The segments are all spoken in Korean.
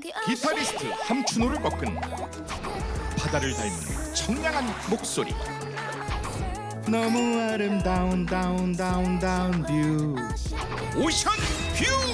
기타리스트 함춘호를 꺾은 바다를 닮은 청량한 목소리. 너무 아름다운 다운 다운 다운 뷰. 오션 뷰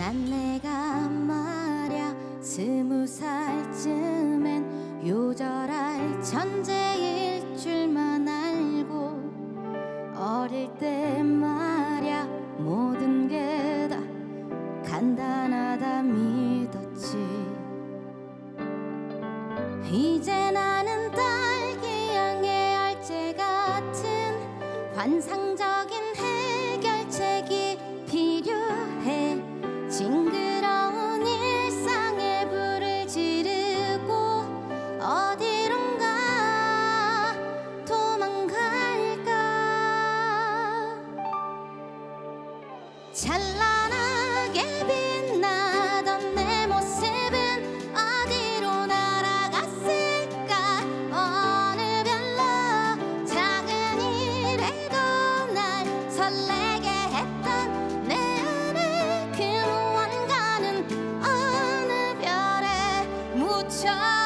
난 내가 말야 스무 살쯤엔 요절할 천재일 줄만 알고 어릴 때 말야 모든 게 다 간단하다 믿었지. 이제 나는 딸기 향의 알제 같은 환상 찬란하게 빛나던 내 모습은 어디로 날아갔을까? 어느 별로 작은 일에도 날 설레게 했던 내 안에 그 무언가는 어느 별에 묻혔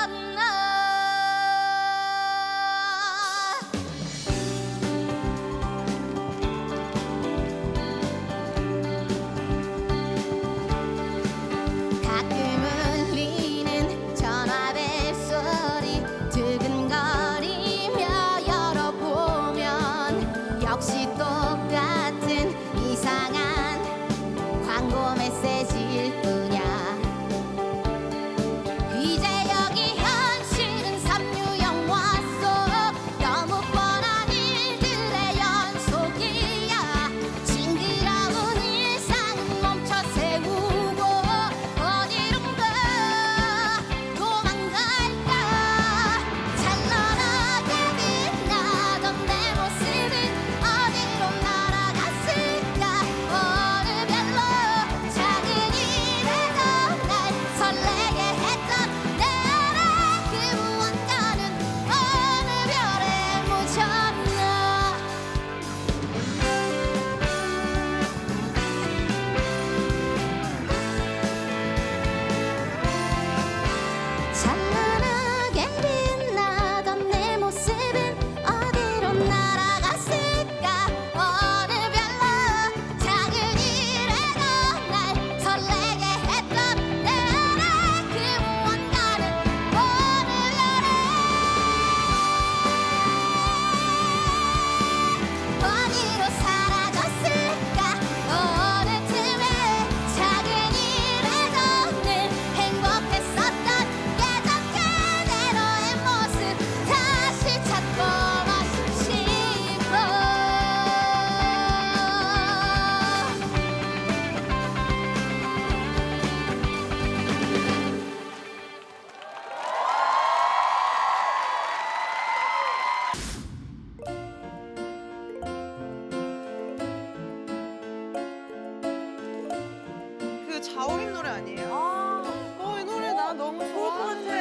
자우림 노래 아니에요? 아, 어, 이 노래 나 너무 좋을 것 같아.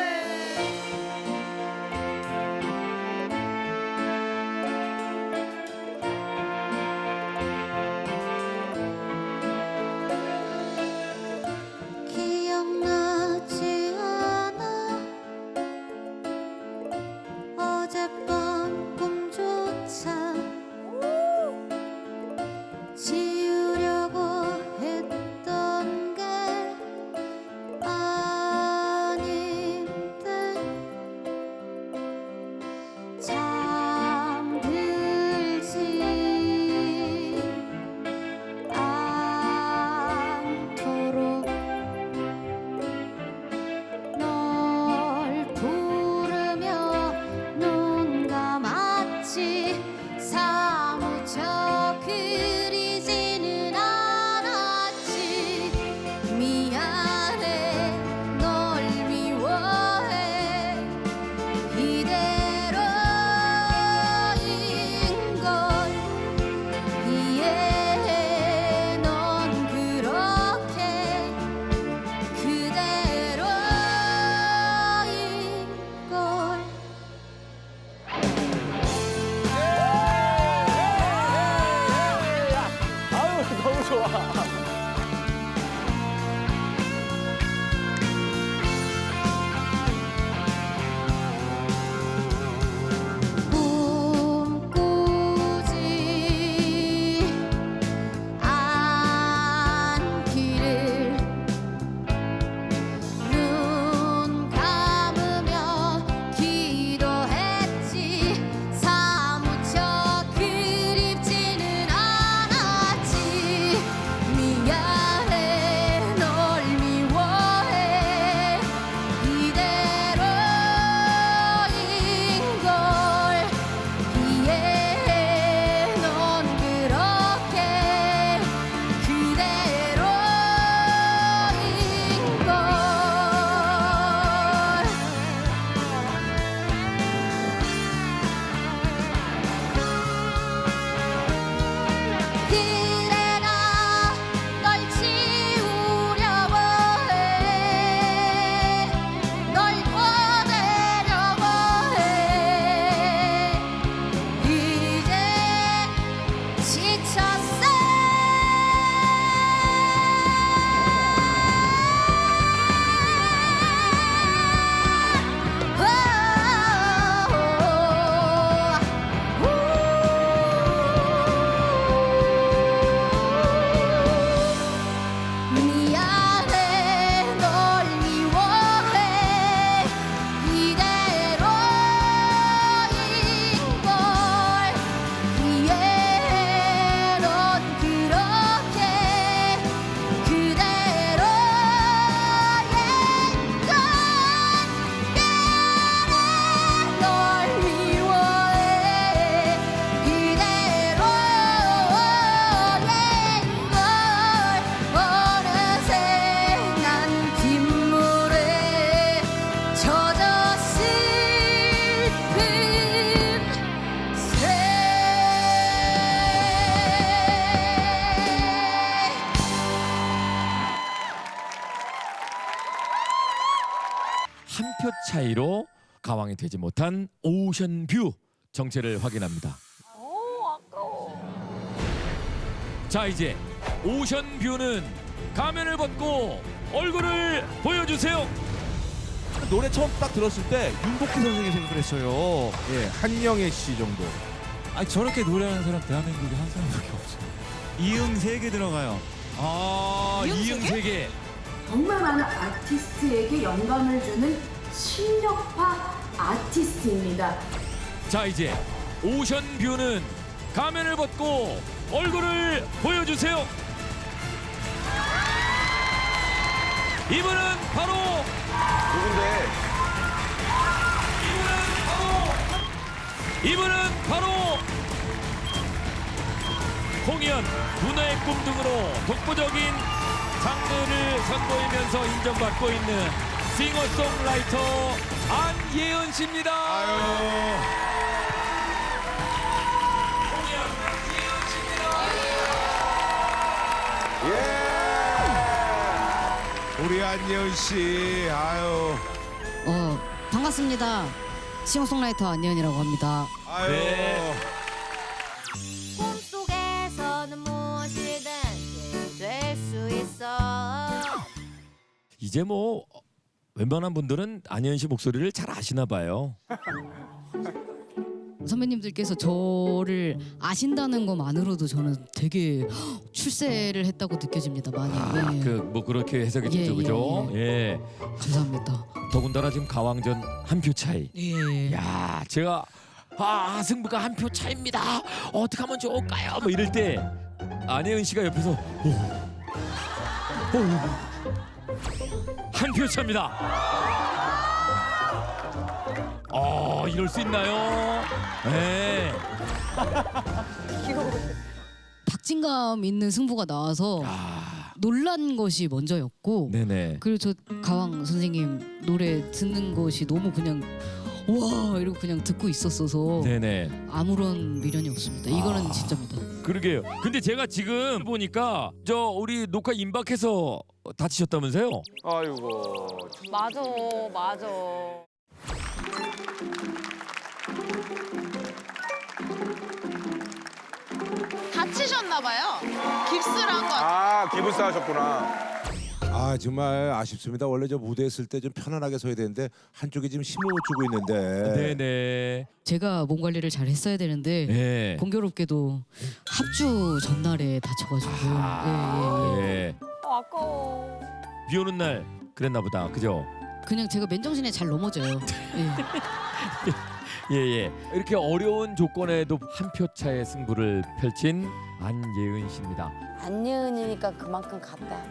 어젯밤 꿈조차 가왕이 되지 못한 오션뷰 정체를 확인합니다. 자 이제 오션뷰는 가면을 벗고 얼굴을 보여주세요. 노래 처음 딱 들었을 때 윤복희 선생님 생각을 했어요. 예, 한영애 씨 정도. 아 저렇게 노래하는 사람 대한민국에 한 사람밖에 없어요. 이응 세 개 들어가요. 아 이응 세계. 정말 많은 아티스트에게 영감을 주는 실력파 아티스트입니다. 자 이제 오션뷰는 가면을 벗고 얼굴을 보여주세요. 이분은 바로 누군데? 이분은 바로 공연, 문화의 꿈 등으로 독보적인 장르를 선보이면서 인정받고 있는 싱어송라이터 안예은 씨입니다. 아유. 예. 우리 안예은 씨, 아유, 어 반갑습니다. 싱어송라이터 안예은이라고 합니다. 아유. 네. 이제 뭐 웬만한 분들은 안예은 씨 목소리를 잘 아시나 봐요. 선배님들께서 저를 아신다는 것만으로도 저는 되게 출세를 했다고 느껴집니다. 많이. 아, 예. 그 뭐 그렇게 해석이 예, 되죠, 예, 그죠? 예. 감사합니다. 더군다나 지금 가왕전 한 표 차이. 예. 야, 제가 아 승부가 한 표 차입니다. 어떻게 하면 좋을까요? 뭐 이럴 때 안혜은 씨가 옆에서 한 표 차입니다. 어, 이럴 수 있나요? 네. 박진감 있는 승부가 나와서 아, 놀란 것이 먼저였고 네네. 그리고 저 가왕 선생님 노래 듣는 것이 너무 그냥 와 이러고 그냥 듣고 있었어서 네네. 아무런 미련이 없습니다. 이거는 아. 진짜입니다. 그러게요. 근데 제가 지금 보니까 저 우리 녹화 임박해서 다치셨다면서요? 아이고. 맞아, 맞아. 다치셨나 봐요. 깁스를 한 거. 아 기부스 하셨구나. 아 정말 아쉽습니다. 원래 저 무대에 있을 때 좀 편안하게 서야 되는데 한쪽이 지금 힘을 못 주고 있는데. 네네. 제가 몸 관리를 잘 했어야 되는데 네. 공교롭게도 합주 전날에 다쳐가지고 아, 예, 예, 예. 예. 비 오는 날 그랬나 보다. 그죠? 그냥 제가 맨정신에 잘 넘어져요. 예. 예, 예. 이렇게 어려운 조건에도 한 표 차의 승부를 펼친 안예은 씨입니다. 안예은이니까 그만큼 갔다.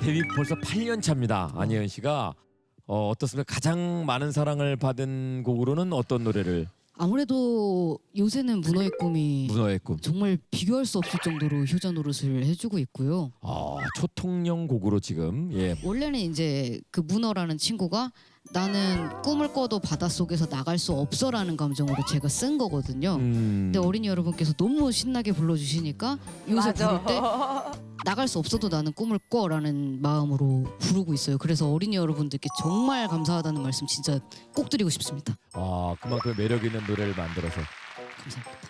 데뷔 벌써 8년 차입니다. 안예은 씨가 어, 어떻습니까? 가장 많은 사랑을 받은 곡으로는 어떤 노래를? 아무래도 요새는 문어의 꿈이 문어의 꿈. 정말 비교할 수 없을 정도로 효자 노릇을 해주고 있고요. 아, 초통령 곡으로 지금 예. 원래는 이제 그 문어라는 친구가 나는 꿈을 꿔도 바닷속에서 나갈 수 없어라는 감정으로 제가 쓴 거거든요. 음. 근데 어린이 여러분께서 너무 신나게 불러주시니까 요새 부를 때 나갈 수 없어도 나는 꿈을 꿔라는 마음으로 부르고 있어요. 그래서 어린이 여러분들께 정말 감사하다는 말씀 진짜 꼭 드리고 싶습니다. 아, 그만큼 매력 있는 노래를 만들어서 감사합니다.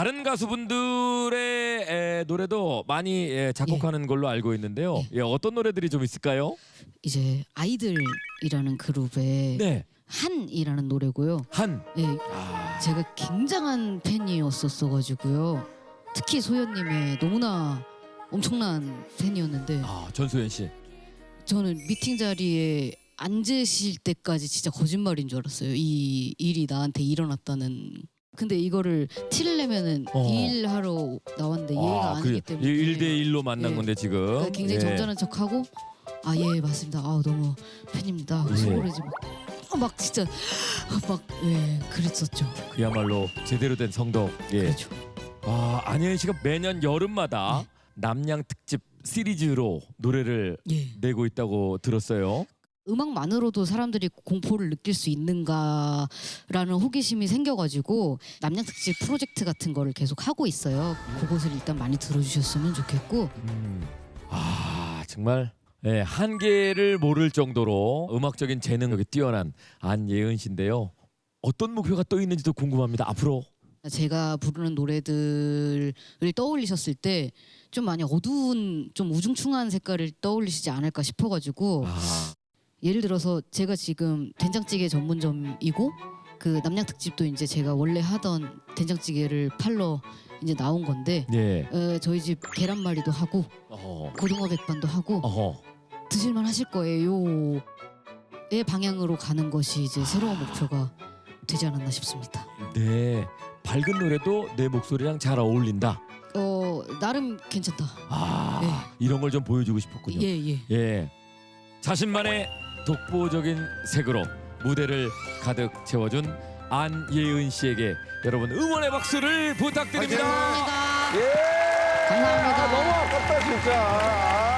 다른 가수분들의 에, 노래도 많이 예, 작곡하는 걸로 알고 있는데요. 예, 어떤 노래들이 좀 있을까요? 이제 아이들이라는 그룹의 네, 한이라는 노래고요. 한. 예, 아, 제가 굉장한 팬이었었어가지고요. 특히 소연님의 너무나 엄청난 팬이었는데 아 전소연 씨. 저는 미팅 자리에 앉으실 때까지 진짜 거짓말인 줄 알았어요. 이 일이 나한테 일어났다는. 근데 이거를 티를 내면은 어. 일 하러 나왔는데 이해가 안 하기 때문에 1대 1로 만난 예. 건데 지금. 그러니까 굉장히 예. 점잖은 척하고 아 예 맞습니다. 아 너무 팬입니다. 예. 속으로지 막, 아, 막 진짜 막 예 그랬었죠. 그야말로 제대로 된 성덕. 예. 그렇죠. 아 안혜은 씨가 매년 여름마다 남양 특집 시리즈로 노래를 예. 내고 있다고 들었어요. 음악만으로도 사람들이 공포를 느낄 수 있는가라는 호기심이 생겨가지고 남양 특집 프로젝트 같은 거를 계속 하고 있어요. 그것을 일단 많이 들어주셨으면 좋겠고 음. 아 정말 예, 한계를 모를 정도로 음악적인 재능력이 뛰어난 안예은 씨인데요. 어떤 목표가 또 있는지도 궁금합니다. 앞으로 제가 부르는 노래들을 떠올리셨을 때 좀 많이 어두운 좀 우중충한 색깔을 떠올리시지 않을까 싶어가지고 아, 예를 들어서 제가 지금 된장찌개 전문점이고 그 남양 특집도 이제 제가 원래 하던 된장찌개를 팔러 이제 나온 건데 네. 어, 저희 집 계란말이도 하고 어, 고등어 백반도 하고 어허. 드실만 하실 거예요. 의 방향으로 가는 것이 이제 새로운 목표가 되지 않았나 싶습니다. 네. 밝은 노래도 내 목소리랑 잘 어울린다. 어 나름 괜찮다. 아, 네. 이런 걸 좀 보여주고 싶었군요. 예 예. 예. 자신만의 독보적인 색으로 무대를 가득 채워준 안예은 씨에게 여러분 응원의 박수를 부탁드립니다. 감사합니다. 예. 감사합니다. 너무 아깝다 진짜.